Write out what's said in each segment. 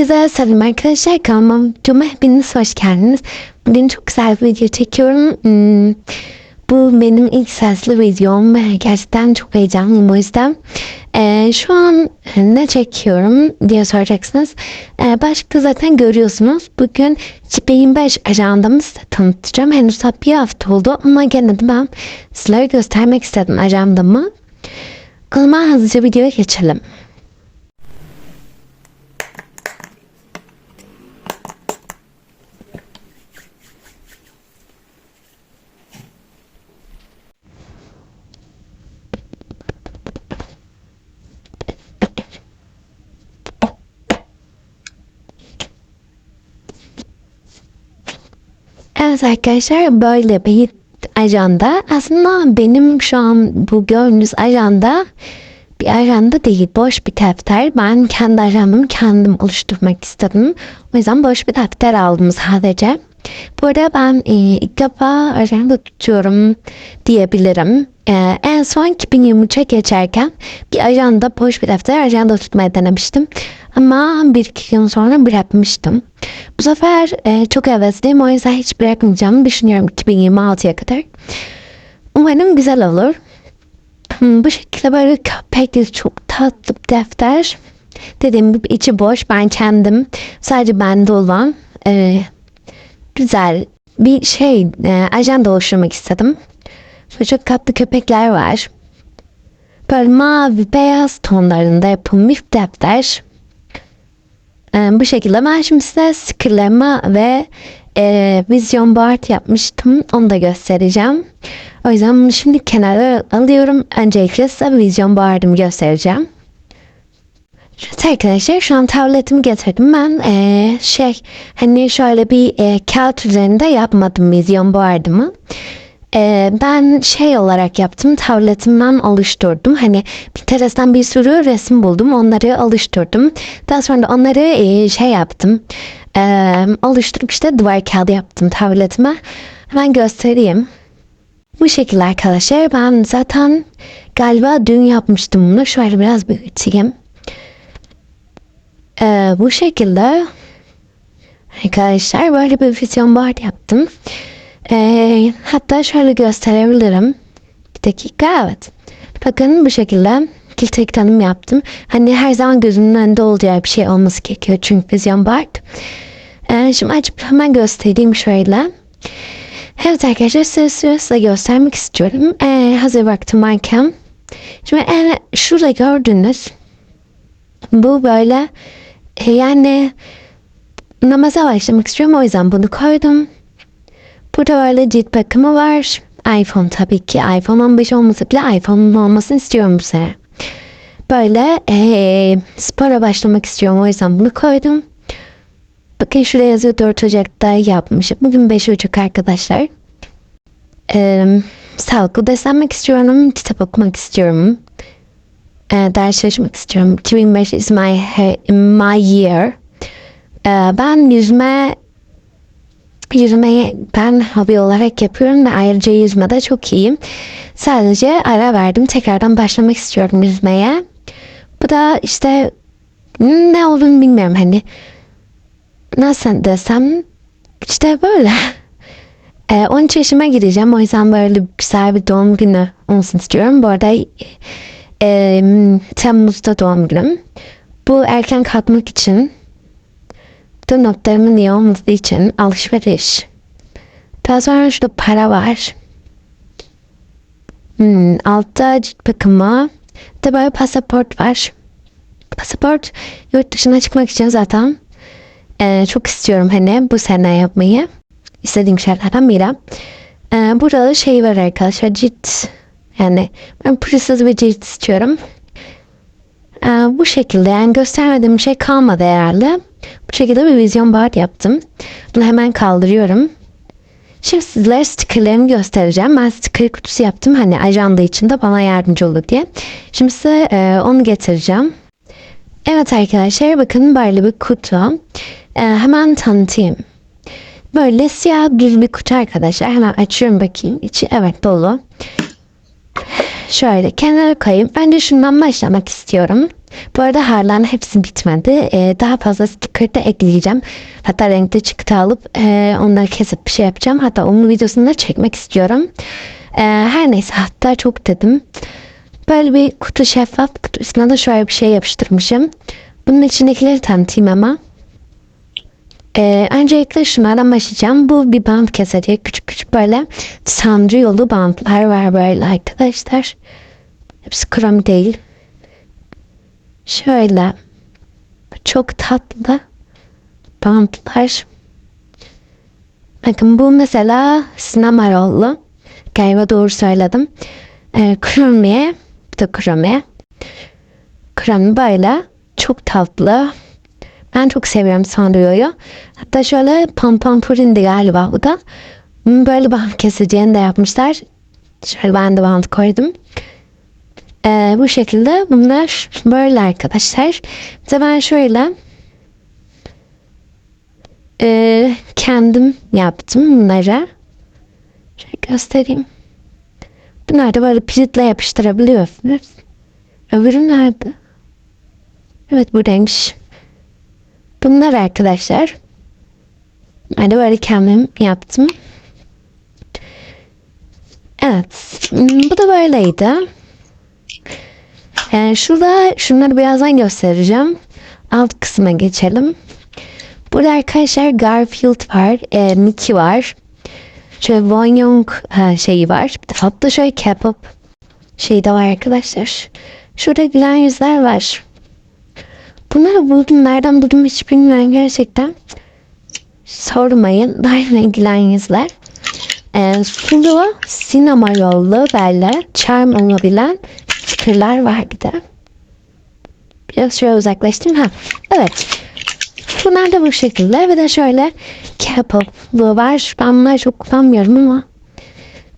Herkese selam arkadaşlar. Kanalıma videoma hepiniz hoş geldiniz. Bugün çok güzel bir video çekiyorum. Hmm, bu benim ilk sesli videom gerçekten çok heyecanlıyım o yüzden. Ee, şu an ne çekiyorum diye soracaksınız. Ee, başlıkta zaten görüyorsunuz. Bugün 2025 ajandamı size tanıtacağım. Henüz bir hafta oldu ama gene de ben sizlere göstermek istedim ajandamı. O zaman hızlıca videoya geçelim. Evet arkadaşlar böyle bir ajanda. Aslında benim şu an bu gördüğünüz ajanda bir ajanda değil boş bir defter. Ben kendi ajandamı kendim oluşturmak istedim. O yüzden boş bir defter aldım sadece. Bu arada ben e, ilk defa ajanda tutuyorum diyebilirim. E, en son 2023'e geçerken bir ajanda boş bir defter ajanda tutmaya denemiştim. Ama bir iki gün sonra bırakmıştım. Bu sefer e, çok hevesliyim o yüzden hiç bırakmayacağımı düşünüyorum 2026'ya kadar. Umarım güzel olur. Hmm, bu şekilde böyle köpekli çok tatlı bir defter. Dediğim gibi içi boş ben kendim sadece bende olan e, güzel bir şey e, ajanda oluşturmak istedim. Böyle çok tatlı köpekler var. Böyle mavi beyaz tonlarında yapılmış bir defter. E, bu şekilde ben şimdi size stickerlama ve e, vizyon board yapmıştım. Onu da göstereceğim. O yüzden bunu şimdi kenara alıyorum. Öncelikle size vizyon board'ımı göstereceğim. Evet arkadaşlar şu an tabletimi getirdim. Ben e, şey hani şöyle bir e, kağıt üzerinde yapmadım vizyon board'ımı. E, ben şey olarak yaptım tabletimden oluşturdum. Hani Pinterest'ten bir sürü resim buldum. Onları oluşturdum. Daha sonra da onları e, şey yaptım. E, oluşturup işte duvar kağıdı yaptım tabletime. Hemen göstereyim. Bu şekilde arkadaşlar ben zaten galiba dün yapmıştım bunu. Şöyle biraz büyüteyim. Ee, bu şekilde arkadaşlar böyle bir vizyon board yaptım. Ee, hatta şöyle gösterebilirim. Bir dakika evet. Bakın bu şekilde kilit tanım yaptım. Hani her zaman gözümün önünde olacağı bir şey olması gerekiyor çünkü vizyon board. Ee, şimdi açıp hemen göstereyim şöyle. Evet arkadaşlar size size göstermek istiyorum. Ee, hazır vaktim varken. Şimdi yani şurada gördüğünüz bu böyle yani namaza başlamak istiyorum o yüzden bunu koydum. Burada böyle cilt bakımı var. iPhone tabii ki. iPhone 15 olmasa bile iPhone'un olmasını istiyorum bu sene. Böyle ee, spora başlamak istiyorum o yüzden bunu koydum. Bakın şuraya yazıyor 4 Ocak'ta yapmışım. Bugün 5 Ocak arkadaşlar. Ee, sağlıklı beslenmek istiyorum. Kitap okumak istiyorum. Ee, ders çalışmak istiyorum. 2005 is my, my year. Ee, ben yüzme yüzmeyi ben hobi olarak yapıyorum ve ayrıca yüzmede çok iyiyim. Sadece ara verdim. Tekrardan başlamak istiyorum yüzmeye. Bu da işte ne olduğunu bilmiyorum hani nasıl desem işte böyle. E, 13 yaşıma gireceğim. O yüzden böyle güzel bir doğum günü olsun istiyorum. Bu arada e, Temmuz'da doğum günüm. Bu erken kalkmak için bu notlarımın iyi olması için alışveriş. Daha sonra şurada para var. Hmm, altta cilt bakımı. Bir böyle pasaport var. Pasaport yurt dışına çıkmak için zaten ee, çok istiyorum hani bu sene yapmayı. İstediğim şeylerden biri. Ee, burada da şey var arkadaşlar cilt. Yani ben pürüzsüz bir cilt istiyorum. Ee, bu şekilde yani göstermediğim şey kalmadı herhalde. Bu şekilde bir vizyon board yaptım. Bunu hemen kaldırıyorum. Şimdi sizlere stickerlerimi göstereceğim. Ben sticker kutusu yaptım. Hani ajanda içinde bana yardımcı olur diye. Şimdi size e, onu getireceğim. Evet arkadaşlar bakın böyle bir kutu. Ee, hemen tanıtayım. Böyle siyah düz bir kutu arkadaşlar. Hemen açıyorum bakayım. İçi evet dolu. Şöyle kenara koyayım. Ben de şundan başlamak istiyorum. Bu arada harlan hepsi bitmedi. Ee, daha fazla sticker da ekleyeceğim. Hatta renkli çıktı alıp e, onları kesip bir şey yapacağım. Hatta onun videosunu da çekmek istiyorum. Ee, her neyse hatta çok dedim. Böyle bir kutu şeffaf kutu üstüne de şöyle bir şey yapıştırmışım. Bunun içindekileri tanıtayım ama. Ee, öncelikle şunlardan başlayacağım. Bu bir bant keseci. Küçük küçük böyle sancı yolu bantlar var böyle arkadaşlar. Hepsi krom değil. Şöyle. Çok tatlı bantlar. Bakın bu mesela sinema rollu. Galiba doğru söyledim. Ee, kromiye. Bu da kromiye. Kromi böyle. Çok tatlı. Ben çok seviyorum Sanrio'yu. Hatta şöyle pompon purindi galiba bu da. Böyle bant keseceğini de yapmışlar. Şöyle ben de bant koydum. Ee, bu şekilde bunlar böyle arkadaşlar. Bir ben şöyle e, kendim yaptım bunları. Şöyle göstereyim. Bunları da böyle piritle yapıştırabiliyorsunuz. Öbürü nerede? Evet bu renk. Bunlar arkadaşlar. Ben de böyle kendim yaptım. Evet. Bu da böyleydi. Yani şurada şunları birazdan göstereceğim. Alt kısma geçelim. Burada arkadaşlar Garfield var. E, Mickey var. Şöyle Von Young şeyi var. Bir de hatta şöyle K-pop şeyi de var arkadaşlar. Şurada gülen yüzler var. Bunları buldum. Nereden buldum hiç bilmiyorum gerçekten. Sormayın. Benimle gülen yüzler. E, sulu sinema yollu böyle charm olabilen stickerlar var bir de. Biraz şöyle uzaklaştım. Ha, evet. Bunlar da bu şekilde. Bir de şöyle K-pop'lu var. Ben bunları çok kullanmıyorum ama.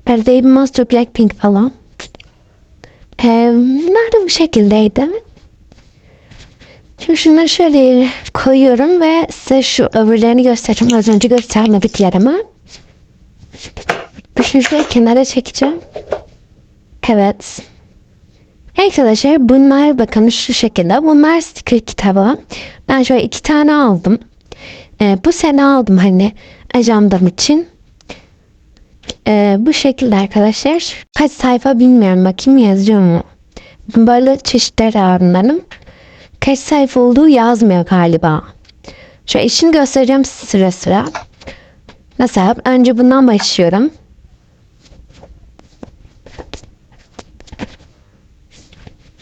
Böyle Baby Monster, Blackpink falan. Ee, bunlar da bu şekildeydi. Şimdi şunları şöyle koyuyorum ve size şu öbürlerini göstereceğim. Az önce göstermedik yerime. Bir şöyle kenara çekeceğim. Evet. Arkadaşlar bunlar bakın şu şekilde. Bunlar sticker kitabı. Ben şöyle iki tane aldım. Ee, bu sene aldım hani ajandam için. Ee, bu şekilde arkadaşlar. Kaç sayfa bilmiyorum. Bakayım yazıyor mu? Böyle çeşitler ağırlarım. Kaç sayfa olduğu yazmıyor galiba. Şöyle işini göstereceğim sıra sıra. Mesela önce bundan başlıyorum.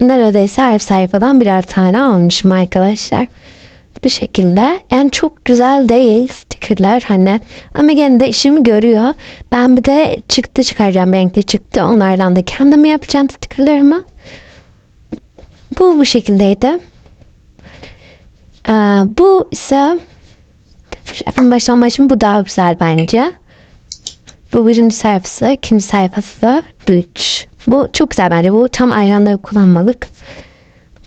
Neredeyse her sayfadan birer tane almışım arkadaşlar. Bu şekilde. Yani çok güzel değil stickerlar hani. Ama gene de işimi görüyor. Ben bir de çıktı çıkaracağım renkli çıktı. Onlardan da kendim yapacağım stickerlarımı. Bu bu şekildeydi. Ee, bu ise en baştan başım bu daha güzel bence. Bu birinci sayfası, ikinci sayfası, üç. Bu çok güzel bence. Bu tam ayranları kullanmalık.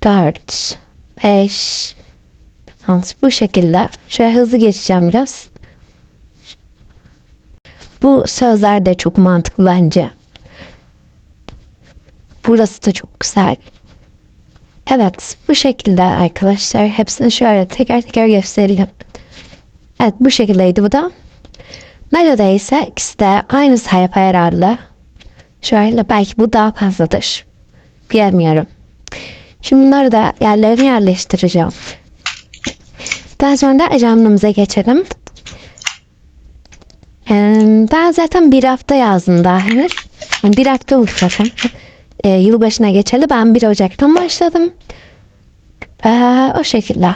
Dört, beş, altı. Bu şekilde. Şöyle hızlı geçeceğim biraz. Bu sözler de çok mantıklı bence. Burası da çok güzel. Evet bu şekilde arkadaşlar. Hepsini şöyle teker teker göstereyim. Evet bu şekildeydi bu da. Neredeyse ikisi de aynı sayfa herhalde. Şöyle belki bu daha fazladır. Bilmiyorum. Şimdi bunları da yerlerine yerleştireceğim. Daha sonra da ajandamıza geçelim. Ben zaten bir hafta yazdım daha henüz. Bir hafta olmuş zaten. Ee, yılbaşına geçeli ben 1 Ocak'tan başladım. Ee, o şekilde.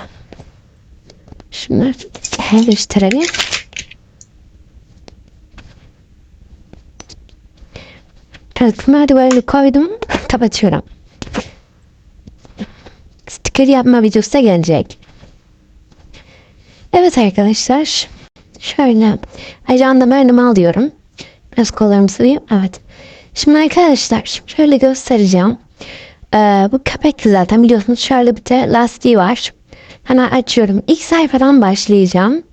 Şunları yerleştirelim. Evet, merdivenleri koydum. Kapatıyorum. Sticker yapma videosu da gelecek. Evet arkadaşlar. Şöyle ajandamı önüme alıyorum. Biraz kollarımı sıvayım. Evet. Şimdi arkadaşlar şöyle göstereceğim. Ee, bu köpek zaten biliyorsunuz şöyle bir de lastiği var. Hemen açıyorum. İlk sayfadan başlayacağım.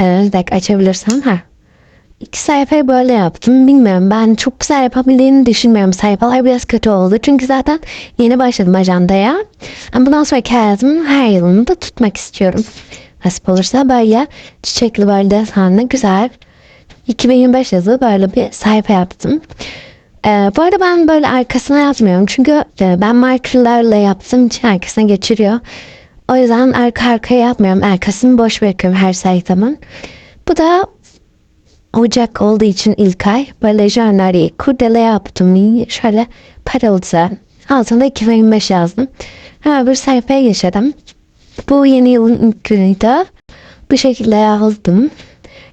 Evet, bir açabilirsem. Ha. İki sayfayı böyle yaptım. Bilmiyorum ben çok güzel yapabildiğini düşünmüyorum. Sayfalar biraz kötü oldu. Çünkü zaten yeni başladım ajandaya. Ama bundan sonraki hayatımın her yılını da tutmak istiyorum. Nasip olursa böyle çiçekli böyle desenli güzel 2025 yazılı böyle bir sayfa yaptım. Ee, bu arada ben böyle arkasına yazmıyorum. Çünkü e, ben markerlarla yaptığım için arkasına geçiriyor. O yüzden arka arkaya yapmıyorum. Arkasını boş bırakıyorum her sayfamın. Bu da Ocak olduğu için ilk ay jurnali kurdele yaptım. Şöyle parıltı. Altında 2025 yazdım. Ha, bir sayfaya geçelim. Bu yeni yılın ilk günüydü. Bu şekilde yazdım.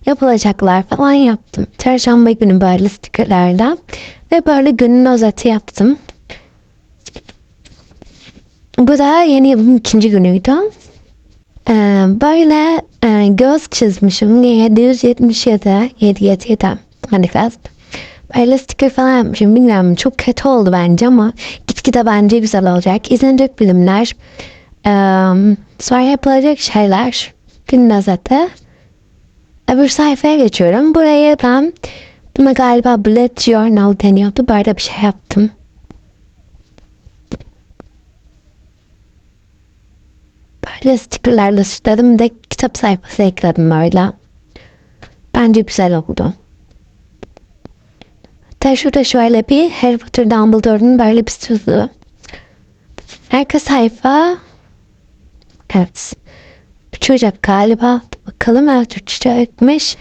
Yapılacaklar falan yaptım. Çarşamba günü böyle stikerlerle. Ve böyle günün özeti yaptım. Bu da yeni yılın ikinci günüydü. Ee, böyle e, göz çizmişim. 777, 777 manifest. Böyle sticker falan yapmışım. Bilmiyorum çok kötü oldu bence ama gitgide bence güzel olacak. İzlenecek filmler. Ee, sonra yapılacak şeyler. Günün özeti. Öbür sayfaya geçiyorum. Buraya ben buna galiba bullet journal deniyordu. Böyle bir şey yaptım. Böyle stickerlarla süsledim de kitap sayfası ekledim böyle. Bence güzel oldu. Hatta şurada şöyle bir Harry Potter Dumbledore'un böyle bir sözü. Arka sayfa Evet. Çocuk galiba. Bakalım evet Türkçe'ymiş.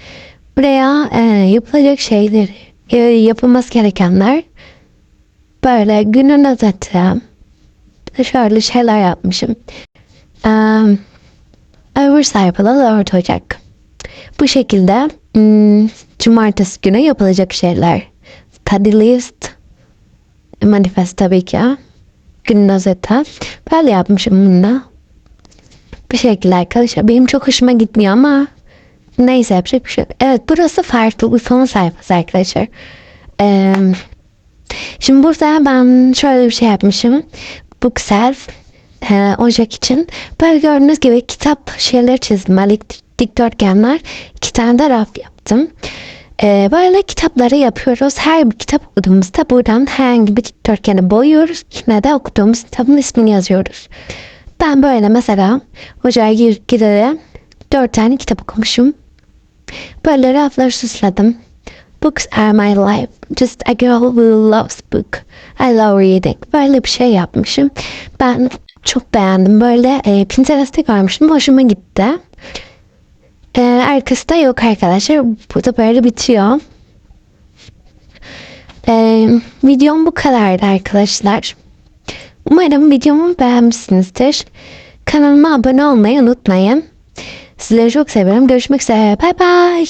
Buraya e, yapılacak şeyler, e, yapılması gerekenler. Böyle günün özeti. Şöyle şeyler yapmışım. Um, sayfada 4 Ocak. Bu şekilde hmm, cumartesi günü yapılacak şeyler. Study list, manifest tabii ki. Günün özeti. Böyle yapmışım bunu. Bu şekilde arkadaşlar. Benim çok hoşuma gitmiyor ama neyse yapacak bir şey yok. Evet burası farklı son sayfası arkadaşlar. Ee, şimdi burada ben şöyle bir şey yapmışım. Bookself e, Ocak için. Böyle gördüğünüz gibi kitap şeyler çizdim. Böyle dikdörtgenler. İki tane de raf yaptım. Ee, böyle kitapları yapıyoruz. Her bir kitap okuduğumuzda buradan herhangi bir dikdörtgeni boyuyoruz. Yine de okuduğumuz kitabın ismini yazıyoruz. Ben böyle mesela hocaya giderek dört tane kitap okumuşum. Böyle rafları süsledim. Books are my life. Just a girl who loves book. I love reading. Böyle bir şey yapmışım. Ben çok beğendim. Böyle e, Pinterest'te görmüştüm. Hoşuma gitti. E, arkası da yok arkadaşlar. Burada böyle bitiyor. E, videom bu kadardı arkadaşlar. Umarım videomu beğenmişsinizdir. Kanalıma abone olmayı unutmayın. Sizleri çok seviyorum. Görüşmek üzere. Bay bay.